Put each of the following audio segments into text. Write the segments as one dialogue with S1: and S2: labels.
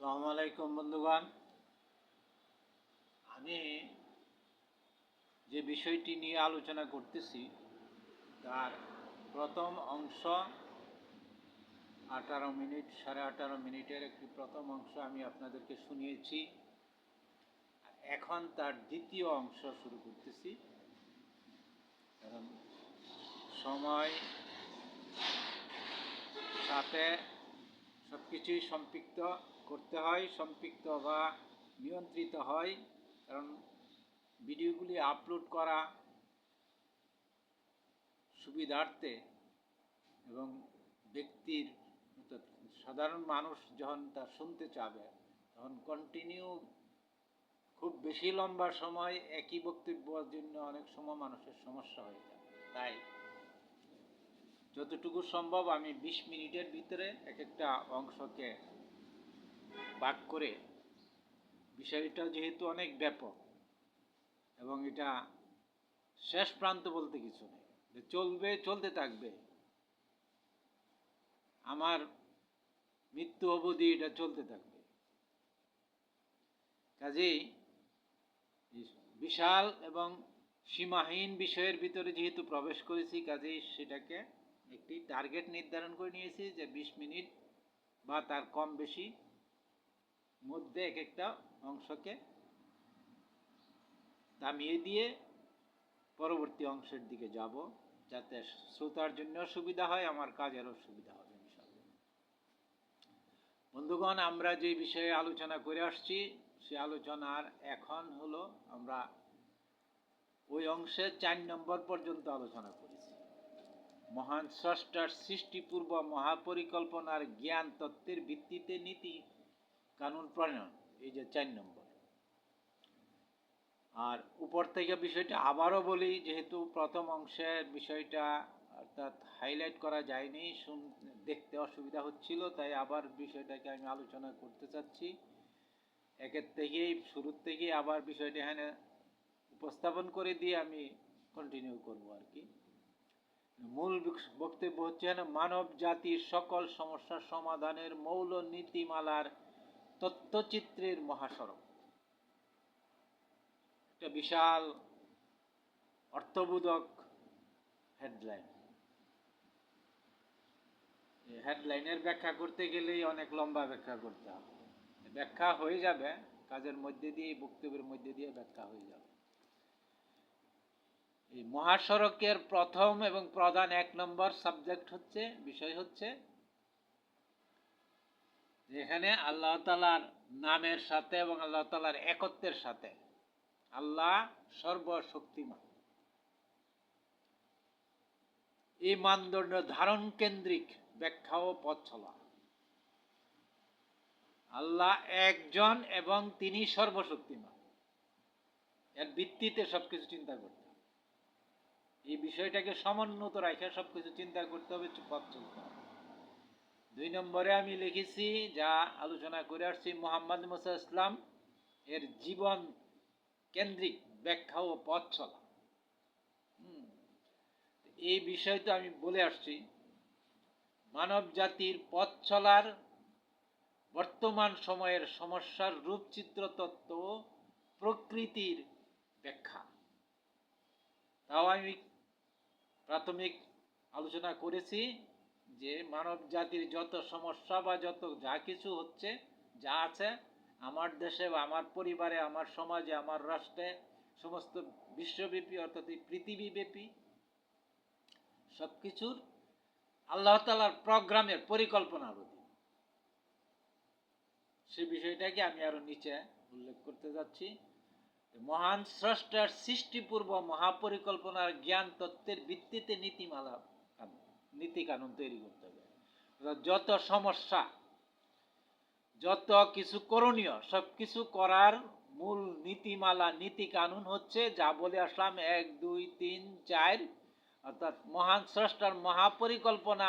S1: আসসালামু আলাইকুম বন্ধুগণ। আমি যে বিষয়টি নিয়ে আলোচনা করতেছি, তার প্রথম অংশ আঠারো মিনিট, সাড়ে আঠারো মিনিটের একটি প্রথম অংশ আমি আপনাদেরকে শুনিয়েছি। এখন তার দ্বিতীয় অংশ শুরু করতেছি। কারণ সময় সাথে সব কিছুই সম্পৃক্ত। করতে হয়, সম্পৃক্ত বা নিয়ন্ত্রিত হয়, কারণ ভিডিওগুলি আপলোড করা সুবিধার্থে এবং ব্যক্তির সাধারণ মানুষ যখন তা শুনতে চাবে, তখন কন্টিনিউ খুব বেশি লম্বা সময় একই বক্তব্যের জন্য অনেক সময় মানুষের সমস্যা হয়ে যায়। তাই যতটুকু সম্ভব আমি বিশ মিনিটের ভিতরে এক একটা অংশকে ভাগ করে। বিষয়টা যেহেতু অনেক ব্যাপক এবং এটা শেষ প্রান্ত বলতে কিছু নেই। চলবে, চলতে থাকবে। আমার মৃত্যু অবধি এটা চলতে থাকবে। কাজেই বিশাল এবং সীমাহীন বিষয়ের ভিতরে যেহেতু প্রবেশ করেছি, কাজেই সেটাকে একটি টার্গেট নির্ধারণ করে নিয়েছি যে বিশ মিনিট বা তার কম বেশি মধ্যে এক একটা অংশকে থামিয়ে দিয়ে পরবর্তী অংশের দিকে যাব, যাতে শ্রোতার জন্য সুবিধা হয়, আমার কাজেরও সুবিধা হবে। বন্ধুগণ, আমরা যে বিষয়ে আলোচনা করে আসছি, সে আলোচনার এখন হলো আমরা ওই অংশের চার নম্বর পর্যন্ত আলোচনা করেছি মহান স্রষ্টার সৃষ্টিপূর্ব মহাপরিকল্পনার জ্ঞান তত্ত্বের ভিত্তিতে নীতি কানুন প্রণয়ন, এই যে চার নম্বর। আর উপর থেকে বিষয়টা আবারও বলি, যেহেতু প্রথম অংশের বিষয়টা অর্থাৎ হাইলাইট করা যায়নি, শুন, দেখতে অসুবিধা হচ্ছিল, তাই আবার বিষয়টাকে আমি আলোচনা করতে চাচ্ছি। একের থেকেই, শুরুর থেকেই আবার বিষয়টা এখানে উপস্থাপন করে দিয়ে আমি কন্টিনিউ করব আর কি। মূল বক্তব্য হচ্ছে মানব জাতির সকল সমস্যার সমাধানের মৌল নীতিমালার তথ্যচিত্রের মহাসড়ক একটা বিশাল অর্থবোধক হেডলাইন হেডলাইনের ব্যাখ্যা করতে গেলেই অনেক লম্বা ব্যাখ্যা করতে হবে। ব্যাখ্যা হয়ে যাবে, কাজের মধ্যে দিয়ে বক্তব্যের মধ্যে দিয়ে ব্যাখ্যা হয়ে যাবে। এই মহাসড়কের প্রথম এবং প্রধান এক নম্বর সাবজেক্ট হচ্ছে, বিষয় হচ্ছে যেখানে আল্লাহ তালার নামের সাথে এবং আল্লাহ তালার একত্বের সাথে আল্লাহ সর্বশক্তিমান। এই মানদণ্ড ধারণ কেন্দ্রিক ব্যাখ্যা ও পথ চলা। আল্লাহ একজন এবং তিনি সর্বশক্তিমান। এর ভিত্তিতে সবকিছু চিন্তা করতে হবে। এই বিষয়টাকে সমুন্নত রাখে সবকিছু চিন্তা করতে হবে, পথ চলতে হবে। দুই নম্বরে আমি লিখেছি, যা আলোচনা করে আসছি মোহাম্মদ মুসা ইসলাম, এর জীবন কেন্দ্রিক ব্যাখ্যা ও পথ চলা। এই বিষয় তো আমি বলে আসছি। মানব জাতির পথ চলার বর্তমান সময়ের সমস্যার রূপচিত্র তত্ত্ব প্রকৃতির ব্যাখ্যা। তাও আমি প্রাথমিক আলোচনা করেছি। যে মানব জাতির যত সমস্যা বা যত যা কিছু হচ্ছে, যা আছে, আমার দেশে বা আমার পরিবারে, আমার সমাজে, আমার রাষ্ট্রে, সমস্ত বিশ্বব্যাপী অর্থাৎ পৃথিবীব্যাপী সব কিছুর আল্লাহ তালার প্রোগ্রামের পরিকল্পনার অধীন সে বিষয়টাকে আমি আরও নিচে উল্লেখ করতে যাচ্ছি। মহান স্রষ্টার সৃষ্টিপূর্ব মহাপরিকল্পনার জ্ঞান তত্ত্বের ভিত্তিতে নীতিমালা নীতি কানুন তৈরি করতে হবে। যত সমস্যা, যত কিছু করণীয় সব কিছু করার মূল নীতিমালা, নীতি কানুন হচ্ছে যা বলে আসলাম এক, দুই, তিন, চার, অর্থাৎ মহান স্রষ্টার মহাপরিকল্পনা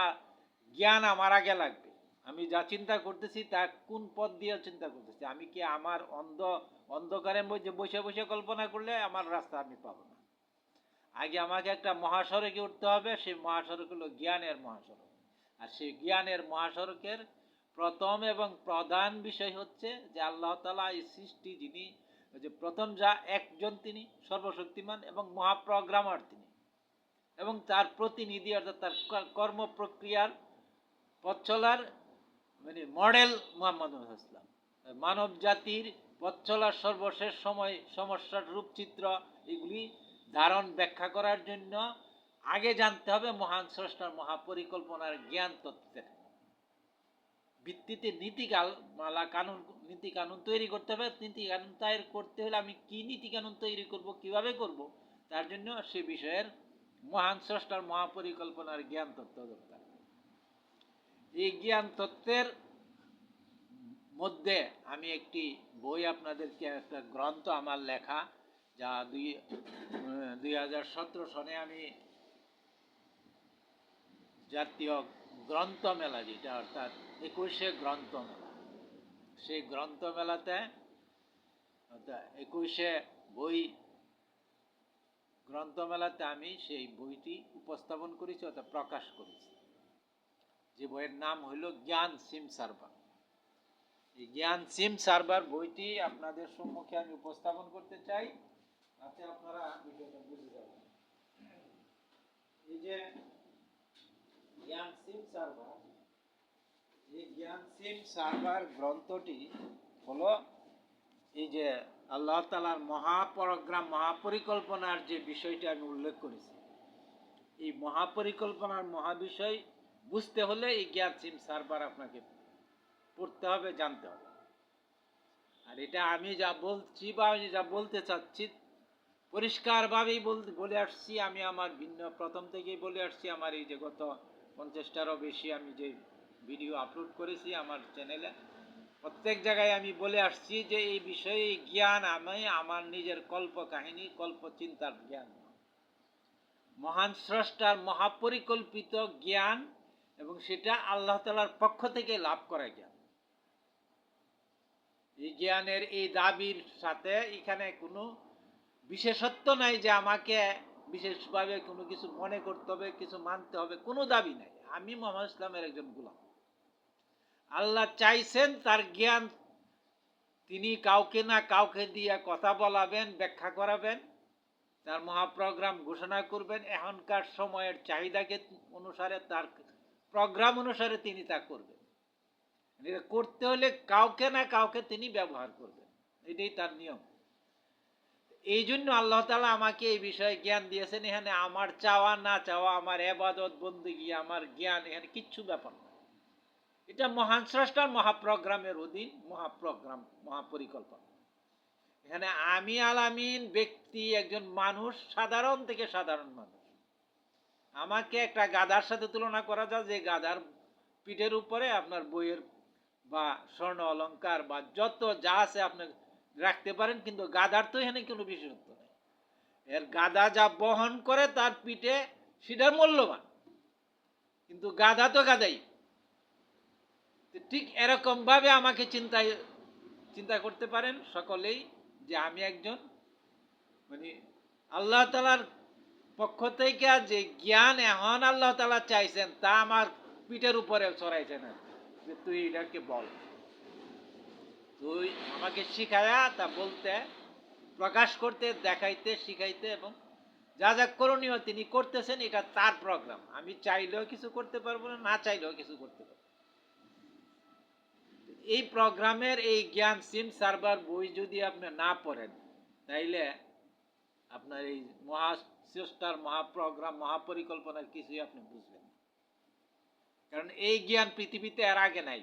S1: জ্ঞান আমার আগে লাগবে। আমি যা চিন্তা করতেছি তা কোন পথ দিয়ে চিন্তা করতেছি? আমি কি আমার অন্ধ, অন্ধকারে বসে বসে কল্পনা করলে আমার রাস্তা আমি পাবো না? আগে আমাকে একটা মহাসড়কে উঠতে হবে, সেই মহাসড়ক হলো জ্ঞানের মহাসড়ক। আর সেই জ্ঞানের মহাসড়কের প্রথম এবং প্রধান বিষয় হচ্ছে যে আল্লাহ তালা এই সৃষ্টি যিনি যে প্রথম যা একজন তিনি, সর্বশক্তিমান এবং মহাপ্রোগ্রামার তিনি। এবং তার প্রতিনিধি অর্থাৎ তার কর্ম প্রক্রিয়ার পথ মানে মডেল মোহাম্মদ ইসলাম। মানব জাতির পথ সর্বশেষ সময়, সমস্যার রূপচিত্র এগুলি ধারণ ব্যাখ্যা করার জন্য আগে জানতে হবে মহান স্রষ্টার মহাপরিকল্পনার জ্ঞান তত্ত্বের। ভিত্তিতে নীতি কাল- মালা কানুন নীতি কানুন তৈরি করতে হবে। নীতি কানুন তৈরি করতে হলে আমি কি নীতি কানুন তৈরি করব, কীভাবে করব? তার জন্য সে বিষয়ের মহান স্রষ্টার মহাপরিকল্পনার জ্ঞান তত্ত্ব দরকার। এই জ্ঞান তত্ত্বের মধ্যে আমি একটি বই আপনাদেরকে, একটা গ্রন্থ আমার লেখা। যা দুই দুই হাজার সতেরো সনে আমি জাতীয় গ্রন্থমেলা যেটা, অর্থাৎ একুশে গ্রন্থমেলা, সেই গ্রন্থমেলাতে, অর্থাৎ একুশে বই গ্রন্থমেলাতে আমি সেই বইটি উপস্থাপন করেছি, অর্থাৎ প্রকাশ করেছি। যে বইয়ের নাম হলো জ্ঞান সিম সার্ভার। এই জ্ঞান সিম সার্ভার বইটি আপনাদের সম্মুখে আমি উপস্থাপন করতে চাই। তাতে আপনারা বিষয়টা বুঝে যাবেন। এই যে জ্ঞান সিম সার্ভার, এই জ্ঞান সিম সার্ভার গ্রন্থটি হলো এই যে আল্লাহ তালার মহাপরগ্রাম মহাপরিকল্পনার যে বিষয়টি আমি উল্লেখ করেছি। এই মহাপরিকল্পনার মহাবিষয় বুঝতে হলে এই জ্ঞান সিম সার্ভার আপনাকে পড়তে হবে, জানতে হবে। আর এটা আমি যা বলছি বা আমি যা বলতে চাচ্ছি পরিষ্কারভাবেই বলে আসছি, আমি আমার ভিন্ন প্রথম থেকেই বলে আসছি, আমার এই যে গত পঞ্চাশটারও বেশি আমি যে ভিডিও আপলোড করেছি আমার চ্যানেলে প্রত্যেক জায়গায় আমি বলে আসছি যে এই বিষয়ে জ্ঞান আমি, আমার নিজের কল্প কাহিনী কল্প চিন্তার জ্ঞান। মহান স্রষ্টার মহাপরিকল্পিত জ্ঞান এবং সেটা আল্লাহ তালার পক্ষ থেকে লাভ করা জ্ঞান। এই জ্ঞানের এই দাবির সাথে এখানে কোনো বিশেষত্ব নাই যে আমাকে বিশেষভাবে কোনো কিছু মনে করতে হবে, কিছু মানতে হবে, কোনো দাবি নাই। আমি মোহাম্মদ ইসলামের একজন গোলাম। আল্লাহ চাইছেন তার জ্ঞান তিনি কাউকে না কাউকে দিয়ে কথা বলাবেন, ব্যাখ্যা করাবেন, তার মহাপ্রোগ্রাম ঘোষণা করবেন। এখনকার সময়ের চাহিদাকে অনুসারে, তার প্রোগ্রাম অনুসারে তিনি তা করবেন। এটা করতে হলে কাউকে না কাউকে তিনি ব্যবহার করবেন। এটাই তার নিয়ম। এই জন্য আল্লাহ তালা আমাকে এই বিষয়ে জ্ঞান দিয়েছেন, এখানে আমার চাওয়া না চাওয়া, আমার এবাদত বন্দিগি, আমার জ্ঞান, এখানে কিচ্ছু ব্যাপার না। এটা মহান স্রষ্টার মহাপ্রোগ্রামের অধীন, মহাপ্রোগ্রাম, মহাপরিকল্পনা। এখানে আমি আলামিন ব্যক্তি, একজন মানুষ, সাধারণ থেকে সাধারণ মানুষ। আমাকে একটা গাধার সাথে তুলনা করা যায়, যে গাধার পিঠের উপরে আপনার বইয়ের বা স্বর্ণ অলঙ্কার বা যত যা আছে আপনি রাখতে পারেন, কিন্তু গাধার তো এখানে কোনো বিশেষত্ব নেই। এর গাধা যা বহন করে, তার পিঠে সেটার মূল্যবান। কিন্তু গাধা তো গাদাই ঠিক এরকম ভাবে আমাকে চিন্তায়, চিন্তা করতে পারেন সকলেই যে আমি একজন মানে আল্লাহ তালার পক্ষ থেকে যে জ্ঞান এখন আল্লাহ তালা চাইছেন, তা আমার পিঠের উপরে চড়াইছেন। যে তুই এটাকে বল। তুই আমাকে শিখায়া তা বলতে, প্রকাশ করতে, দেখাইতে, শিখাইতে এবং যা যা করণীয় তিনি করতেছেন, এটা তার প্রোগ্রাম আমি চাইলেও কিছু করতে পারব না না চাইলেও কিছু করতে পারব এই প্রোগ্রামের এই জ্ঞান সিম সার্ভার বই যদি আপনি না পড়েন, তাইলে আপনার এই মহা মহাস্রষ্টার মহাপ্রোগ্রাম মহাপরিকল্পনার কিছুই আপনি বুঝবেন কারণ এই জ্ঞান পৃথিবীতে এর আগে নাই।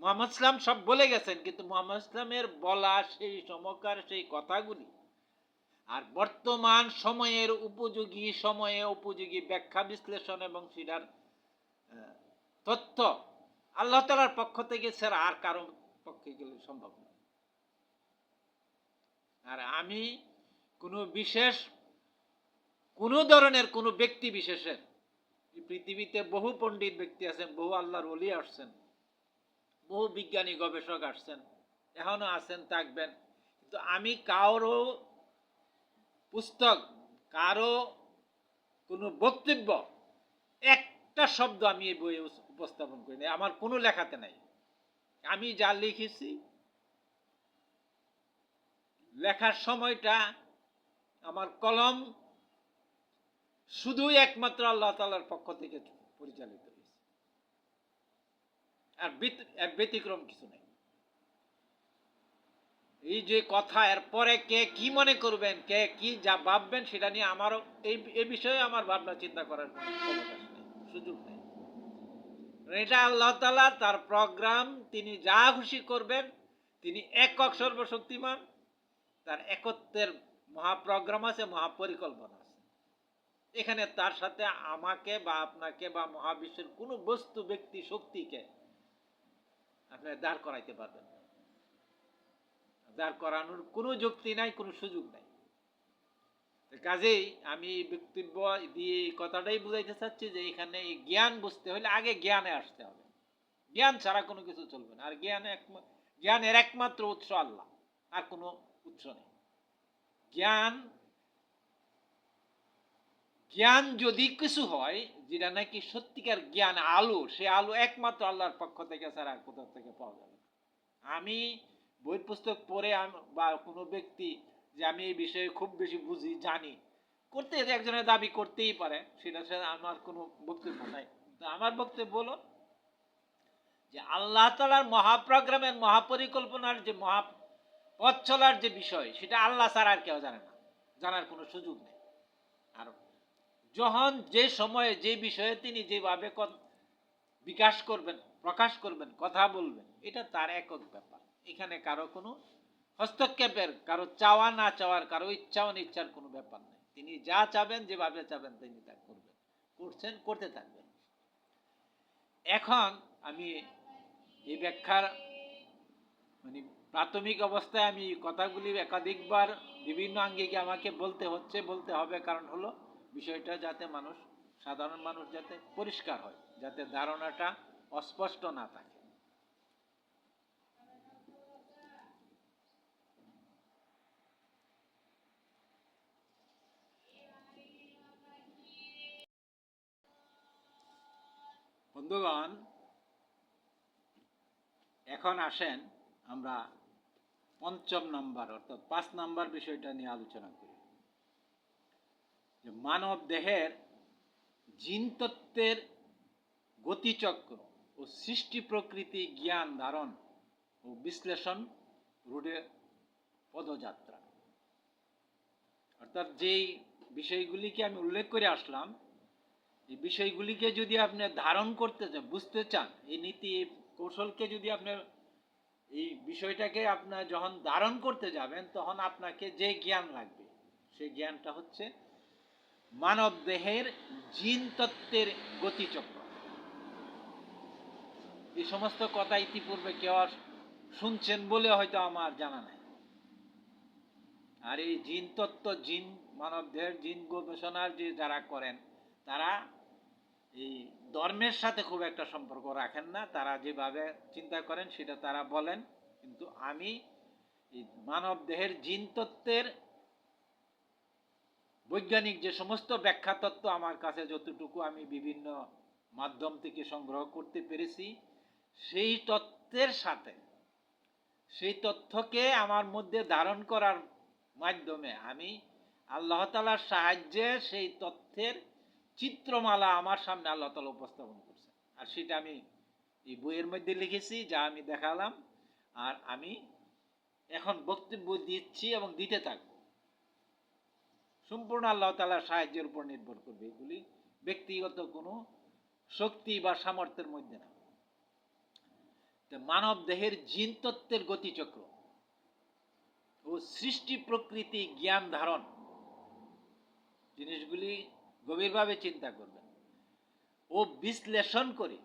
S1: মোহাম্মদ ইসলাম সব বলে গেছেন, কিন্তু মোহাম্মদ ইসলামের বলা সেই সমকার সেই কথাগুলি আর বর্তমান সময়ের উপযোগী সময়ে উপযোগী ব্যাখ্যা বিশ্লেষণ এবং সেটার তথ্য আল্লাহ তালার পক্ষ থেকে ছাড়া আর কারও পক্ষে গেলে সম্ভব না আর আমি কোনো বিশেষ, কোনো ধরনের কোনো ব্যক্তি বিশেষের পৃথিবীতে বহু পণ্ডিত ব্যক্তি আছেন, বহু আল্লাহর অলি আসছেন। বহু বিজ্ঞানী গবেষক আসছেন, এখনও আছেন, থাকবেন। কিন্তু আমি কারও পুস্তক, কারও কোনো বক্তব্য, একটা শব্দ আমি এই বইয়ে উপস্থাপন করি নাই। আমার কোনো লেখাতে নাই। আমি যা লিখেছি, লেখার সময়টা আমার কলম শুধুই একমাত্র আল্লাহ তালার পক্ষ থেকে পরিচালিত। আর ব্যতিক্রম কিছু নেই। এই যে কথা, এরপরে কে কি মনে করবেন, কে কি যা ভাববেন, সেটা নিয়ে আমারও এই এই বিষয়ে আমার ভাবনা চিন্তা করার সুযোগ নেই। এটা আল্লাহ তালা তার প্রোগ্রাম, তিনি যা খুশি করবেন, তিনি একক সর্বশক্তিমান, তার একত্বের মহাপ্রোগ্রাম আছে, মহাপরিকল্পনা আছে। এখানে তার সাথে আমাকে বা আপনাকে বা মহাবিশ্বের কোনো বস্তু, ব্যক্তি, শক্তিকে আপনি দাঁড় করাইতে পারবেন দাঁড় করানোর কোনো যুক্তি নাই, কোনো সুযোগ নাই। কাজেই আমি বক্তব্য দিয়ে কথাটাই বুঝাইতে চাচ্ছি যে এখানে জ্ঞান বুঝতে হলে আগে জ্ঞানে আসতে হবে। জ্ঞান ছাড়া কোনো কিছু চলবে না। আর জ্ঞানে জ্ঞানের একমাত্র উৎস আল্লাহ, আর কোনো উৎস নেই। জ্ঞান জ্ঞান যদি কিছু হয়, যেটা নাকি সত্যিকার জ্ঞান, আলো, সে আলো একমাত্র আল্লাহর পক্ষ থেকে ছাড়া কোথাও থেকে পাওয়া যাবে। আমি বই পুস্তক পড়ে বা কোনো ব্যক্তি যে আমি এই বিষয়ে খুব বেশি বুঝি, জানি, করতে একজনের দাবি করতেই পারে, সেটা সে আমার কোনো বক্তব্য নাই আমার বক্তব্য হলো যে আল্লাহ তালার মহাপ্রোগ্রামের মহাপরিকল্পনার যে মহা পথ চলার যে বিষয়, সেটা আল্লাহ ছাড়া আর কেউ জানে না, জানার কোনো সুযোগ নেই যখন যে সময়ে, যে বিষয়ে তিনি যেভাবে বিকাশ করবেন, প্রকাশ করবেন, কথা বলবেন, এটা তার একক ব্যাপার। এখানে কারও কোনো হস্তক্ষেপের, কারও চাওয়া না চাওয়ার, কারও ইচ্ছা অনিচ্ছার কোনো ব্যাপার নেই। তিনি যা চাবেন, যেভাবে চাবেন, তিনি তা করবেন। করছেন, করতে থাকবেন। এখন আমি এই ব্যাখ্যার মানে প্রাথমিক অবস্থায় আমি কথাগুলি একাধিকবার বিভিন্ন আঙ্গিকে আমাকে বলতে হচ্ছে, বলতে হবে। কারণ হলো বিষয়টা যাতে মানুষ, সাধারণ মানুষ যাতে পরিষ্কার হয়, যাতে ধারণাটা অস্পষ্ট না থাকে। বন্ধুগণ, এখন আসেন আমরা পঞ্চম নাম্বার, অর্থাৎ পাঁচ নাম্বার বিষয়টা নিয়ে আলোচনা করি। যে মানব দেহের জিন তত্ত্বের গতিচক্র ও সৃষ্টি প্রকৃতি জ্ঞান ধারণ ও বিশ্লেষণ রুডে পদযাত্রা। অর্থাৎ যেই বিষয়গুলিকে আমি উল্লেখ করে আসলাম, এই বিষয়গুলিকে যদি আপনি ধারণ করতে চান, বুঝতে চান, এই নীতি, এই কৌশলকে যদি আপনি, এই বিষয়টাকে আপনার যখন ধারণ করতে যাবেন, তখন আপনাকে যে জ্ঞান লাগবে, সেই জ্ঞানটা হচ্ছে মানব দেহের জিন তত্ত্বের গতিচক্র। এই সমস্ত কথা ইতিপূর্বে কেউ আর শুনছেন বলে হয়তো আমার জানা নাই। আর এই জিন তত্ত্ব জিন মানব দেহের জিন গবেষণার যে যারা করেন, তারা এই ধর্মের সাথে খুব একটা সম্পর্ক রাখেন না। তারা যেভাবে চিন্তা করেন, সেটা তারা বলেন। কিন্তু আমি এই মানব দেহের জিন তত্ত্বের বৈজ্ঞানিক যে সমস্ত ব্যাখ্যা তত্ত্ব আমার কাছে যতটুকু আমি বিভিন্ন মাধ্যম থেকে সংগ্রহ করতে পেরেছি, সেই তত্ত্বের সাথে, সেই তথ্যকে আমার মধ্যে ধারণ করার মাধ্যমে আমি আল্লাহ তালার সাহায্যে সেই তথ্যের চিত্রমালা আমার সামনে আল্লাহ তালা উপস্থাপন করছে আর সেটা আমি এই বইয়ের মধ্যে লিখেছি, যা আমি দেখালাম, আর আমি এখন বক্তব্য দিচ্ছি এবং দিতে থাকব। সম্পূর্ণ আল্লাহ তালার সাহায্যের উপর নির্ভর করবে এগুলি। ব্যক্তিগত কোনো শক্তি বা সামর্থ্যের মধ্যে না। মানব দেহের জিন তত্ত্বের গতিচক্র ও সৃষ্টি প্রকৃতি জ্ঞান ধারণ জিনিসগুলি গভীরভাবে চিন্তা করবেন। ও বিশ্লেষণ করে,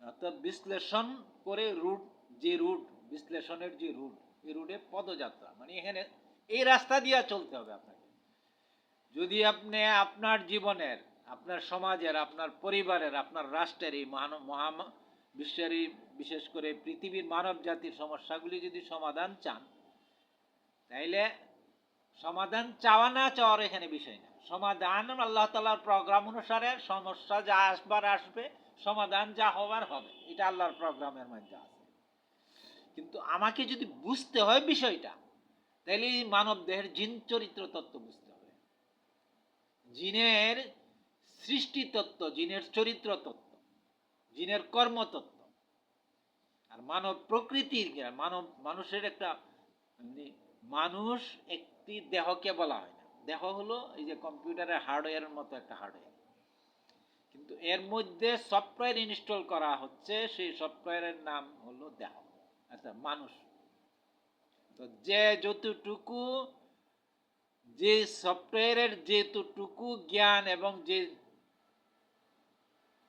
S1: অর্থাৎ বিশ্লেষণ করে রুট, যে রুট, বিশ্লেষণের যে রুট এই রুটে পদযাত্রা মানে এখানে এই রাস্তা দিয়ে চলতে হবে আপনাকে। যদি আপনি আপনার জীবনের, আপনার সমাজের, আপনার পরিবারের, আপনার রাষ্ট্রের এই মহান মহা বিশ্বের বিশেষ করে পৃথিবীর মানব জাতির সমস্যাগুলি যদি সমাধান চান, তাইলে সমাধান চাওয়া না চাওয়ার এখানে বিষয় না। সমাধান আল্লাহ তালার প্রোগ্রাম অনুসারে সমস্যা যা আসবার আসবে, সমাধান যা হবার হবে, এটা আল্লাহর প্রোগ্রামের মধ্যে আছে। কিন্তু আমাকে যদি বুঝতে হয় বিষয়টা তাহলে এই মানব দেহের জিন চরিত্র তত্ত্ব বুঝতে হবে। জিনের সৃষ্টি তত্ত্ব, জিনের চরিত্র তত্ত্ব, জিনের কর্মতত্ত্ব আর মানব প্রকৃতির মানব, মানুষের একটা মানে মানুষ একটি দেহকে বলা হয় না। দেহ হলো এই যে কম্পিউটারের হার্ডওয়্যারের মতো একটা হার্ডওয়্যার। কিন্তু এর মধ্যে সফটওয়্যার ইনস্টল করা হচ্ছে, সেই সফটওয়্যারের নাম হলো দেহ। আচ্ছা মানুষ। তো যে যতটুকু, যে সফটওয়্যারের যেতটুকু জ্ঞান এবং যে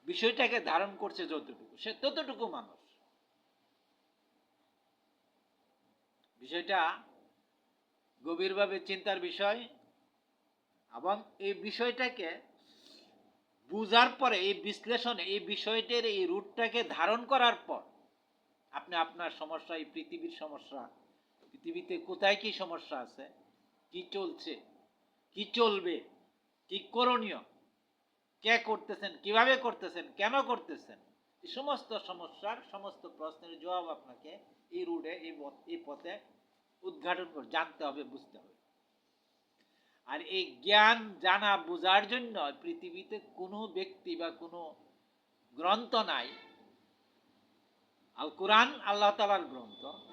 S1: বিষয়টাকে ধারণ করছে যতটুকু, সে ততটুকু মানুষ। বিষয়টা গভীরভাবে চিন্তার বিষয় এবং এই বিষয়টাকে বুঝার পরে, এই বিশ্লেষণে, এই বিষয়টির এই রূটটাকে ধারণ করার পর, আপনি আপনার সমস্যা, এই পৃথিবীর সমস্যা পৃথিবীতে কোথায় কি সমস্যা আছে? কি চলছে? কি চলবে? কি করণীয়? কে করতেছেন? কীভাবে করতেছেন? কেন করতেছেন? সমস্ত সমস্যার সমস্ত প্রশ্নের জবাব আপনাকে এই রুটে, এই এই পথে উদ্ঘাটন করে, জানতে হবে, বুঝতে হবে। আর এই জ্ঞান জানা বোঝার জন্য পৃথিবীতে কোনো ব্যক্তি বা কোনো গ্রন্থ নাই। আল কোরআন আল্লাহ তালার গ্রন্থ।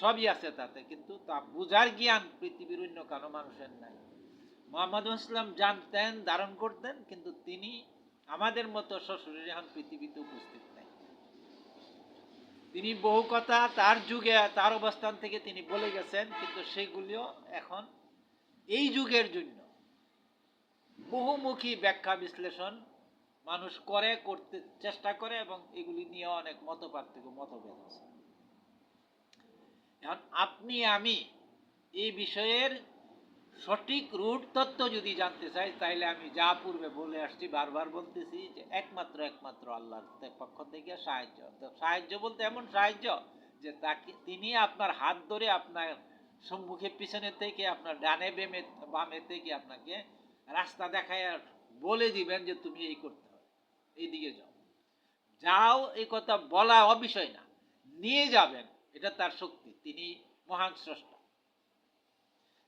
S1: সবই আছে তাতে, কিন্তু তা বুঝার জ্ঞান পৃথিবীর অন্য কারও মানুষের নাই। মোহাম্মদ ইসলাম জানতেন, ধারণ করতেন, কিন্তু তিনি আমাদের মতো শ্বশুরের এখন পৃথিবীতে উপস্থিত নাই। তিনি বহু কথা তার যুগে, তার অবস্থান থেকে তিনি বলে গেছেন, কিন্তু সেগুলিও এখন এই যুগের জন্য। বহুমুখী ব্যাখ্যা বিশ্লেষণ মানুষ করে, করতে চেষ্টা করে, এবং এগুলি নিয়ে অনেক মত পার্থক্য মতভেদ আছে। এখন আপনি, আমি এই বিষয়ের সঠিক রুট তত্ত্ব যদি জানতে চাই, তাইলে আমি যা পূর্বে বলে আসছি, বারবার বলতেছি যে একমাত্র একমাত্র আল্লাহর পক্ষ থেকে সাহায্য। সাহায্য বলতে এমন সাহায্য যে তাকে, তিনি আপনার হাত ধরে আপনার সম্মুখে, পিছনে থেকে, আপনার ডানে, বেমে, বামে থেকে আপনাকে রাস্তা দেখায় বলে দিবেন যে তুমি এই করতে হবে। এইদিকে যাও। যাও, এই কথা বলা অবিষয় না। নিয়ে যাবেন। এটা তার শক্তি, তিনি মহান স্রষ্টা।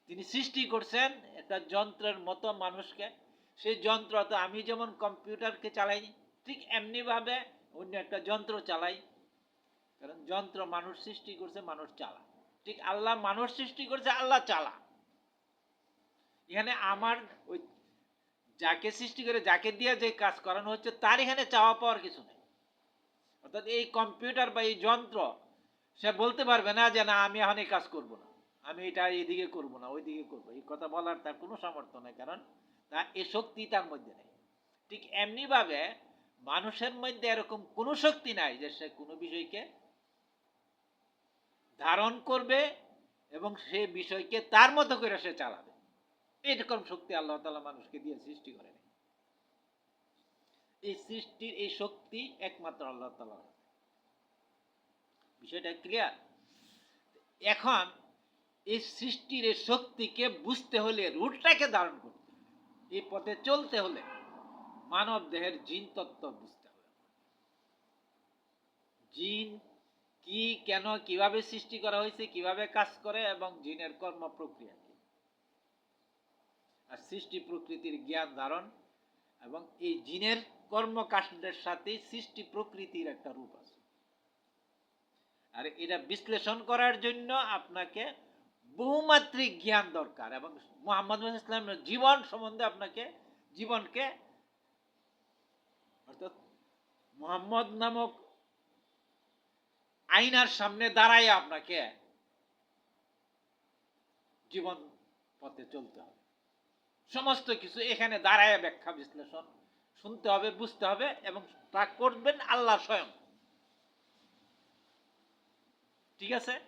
S1: তিনি সৃষ্টি করছেন একটা যন্ত্রের মতো মানুষকে। সেই যন্ত্র তো আমি যেমন কম্পিউটারকে চালাই, ঠিক এমনিভাবে অন্য একটা যন্ত্র চালাই। কারণ যন্ত্র মানুষ সৃষ্টি করছে, মানুষ চালা। ঠিক আল্লাহ মানুষ সৃষ্টি করছে, আল্লাহ চালা। এখানে আমার ওই যাকে সৃষ্টি করে, যাকে দিয়ে যে কাজ করানো হচ্ছে, তার এখানে চাওয়া পাওয়ার কিছু নেই। অর্থাৎ এই কম্পিউটার বা এই যন্ত্র সে বলতে পারবে না যে না, আমি এখন এই কাজ করব না। আমি এটা এইদিকে করব না, ওইদিকে করব এই কথা বলার তার কোনো সামর্থ্য নেই, কারণ তার এ শক্তি তার মধ্যে নেই। ঠিক এমনিভাবে মানুষের মধ্যে এরকম কোনো শক্তি নাই যে সে কোনো বিষয়কে ধারণ করবে এবং সে বিষয়কে তার মতো করে সে চালাবে। এরকম শক্তি আল্লাহ তালা মানুষকে দিয়ে সৃষ্টি করে এই সৃষ্টির এই শক্তি একমাত্র আল্লাহ তালা বিষয়টা ক্লিয়ার এখন এই সৃষ্টির এই শক্তিকে বুঝতে হলে রুটটাকে ধারণ করতে। এই পথে চলতে হলে মানব দেহের জিন তত্ত্ব বুঝতে হবে। জিন কি, কেন, কীভাবে সৃষ্টি করা হয়েছে, কীভাবে কাজ করে এবং জিনের কর্ম প্রক্রিয়া কি? আর সৃষ্টি প্রকৃতির জ্ঞান ধারণ এবং এই জিনের কর্মকাণ্ডের সাথে সৃষ্টি প্রকৃতির একটা রূপ আছে। আর এটা বিশ্লেষণ করার জন্য আপনাকে বহুমাত্রিক জ্ঞান দরকার এবং মোহাম্মদ ইসলামের জীবন সম্বন্ধে আপনাকে জীবনকে অর্থাৎ মোহাম্মদ নামক আইনার সামনে দাঁড়ায় আপনাকে জীবন পথে চলতে হবে। সমস্ত কিছু এখানে দাঁড়ায় ব্যাখ্যা বিশ্লেষণ শুনতে হবে, বুঝতে হবে এবং তা করবেন আল্লাহ স্বয়ং। ঠিক আছে?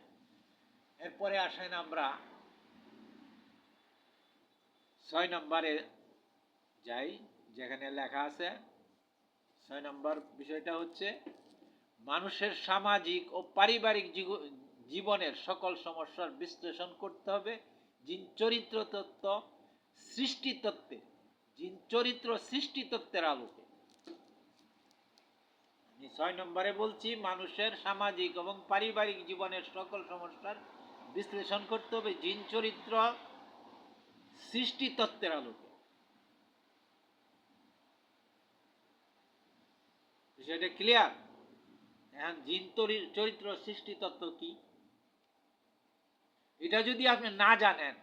S1: এরপরে আসেন আমরা ছয় নম্বরে যাই, যেখানে লেখা আছে, ছয় নম্বর বিষয়টা হচ্ছে, মানুষের সামাজিক ও পারিবারিক জীব- জীবনের সকল সমস্যার বিশ্লেষণ করতে হবে। জিন চরিত্র তত্ত্ব সৃষ্টি তত্ত্বের, জিন চরিত্র সৃষ্টি তত্ত্বের আলোকে। ছয় নম্বরে বলছি, মানুষের সামাজিক এবং পারিবারিক জীবনের সকল সমস্যার বিশ্লেষণ করতে হবে। জিন চরিত্র সৃষ্টি তত্ত্বের আলোকে। বিষয়টা ক্লিয়ার এখন জিন চরিত্র সৃষ্টি তত্ত্ব কি? এটা যদি আপনি না জানেন,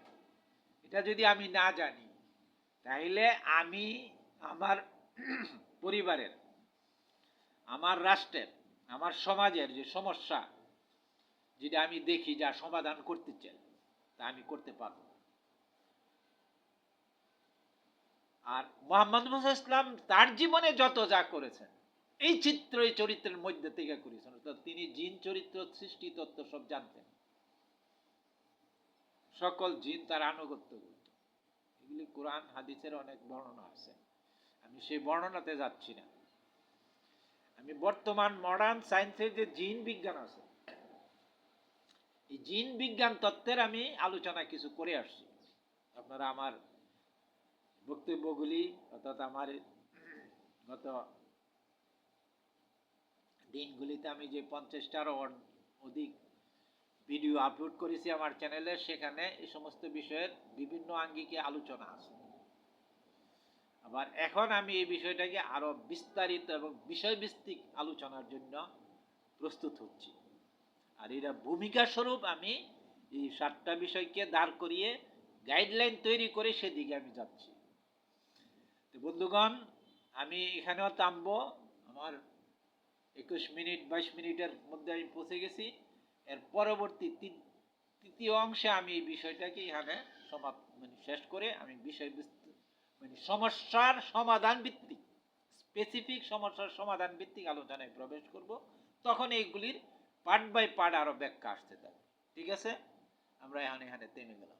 S1: এটা যদি আমি না জানি তাহলে আমি আমার পরিবারের আমার রাষ্ট্রের, আমার সমাজের যে সমস্যা, যেটা আমি দেখি যা সমাধান করতে চাই, তা আমি করতে পারব। আর মোহাম্মদ ইসলাম তার জীবনে যত যা করেছেন, এই চিত্র, এই চরিত্রের মধ্যে থেকে করেছেন, অর্থাৎ তিনি জিন চরিত্র, সৃষ্টি তত্ত্ব সব জানতেন। সকল জিন তার আনুগত্য করত। এগুলি কোরআন, হাদিসের অনেক বর্ণনা আছে। আমি সেই বর্ণনাতে যাচ্ছি না। বর্তমান মডার্ন সায়েন্সের যে জিন বিজ্ঞান আছে, এই জিন বিজ্ঞান তত্ত্বের আমি আলোচনা কিছু করে আসছি। আপনারা আমার বক্তব্যগুলি, অর্থাৎ আমার গত দিনগুলিতে আমি যে পঞ্চাশটারও অধিক ভিডিও আপলোড করেছি আমার চ্যানেলে সেখানে এই সমস্ত বিষয়ের বিভিন্ন আঙ্গিকে আলোচনা আছে। আবার এখন আমি এই বিষয়টাকে আরও বিস্তারিত এবং বিষয়ভিত্তিক আলোচনার জন্য প্রস্তুত হচ্ছি। আর এরা ভূমিকা স্বরূপ আমি এই সাতটা বিষয়কে দাঁড় করিয়ে গাইডলাইন তৈরি করে সেদিকে আমি যাচ্ছি। তো বন্ধুগণ, আমি এখানেও থামবো। আমার একুশ মিনিট, বাইশ মিনিটের মধ্যে আমি পৌঁছে গেছি। এর পরবর্তী তৃতীয় অংশে আমি এই বিষয়টাকে এখানে সমাপ্ত মানে শেষ করে আমি বিষয় মানে সমস্যার সমাধান ভিত্তিক স্পেসিফিক সমস্যার সমাধান ভিত্তিক আলোচনায় প্রবেশ করব। তখন এইগুলির পার্ট বাই পার্ট আরও ব্যাখ্যা আসতে থাকবে। ঠিক আছে? আমরা এখানে এখানে থেমে গেলাম।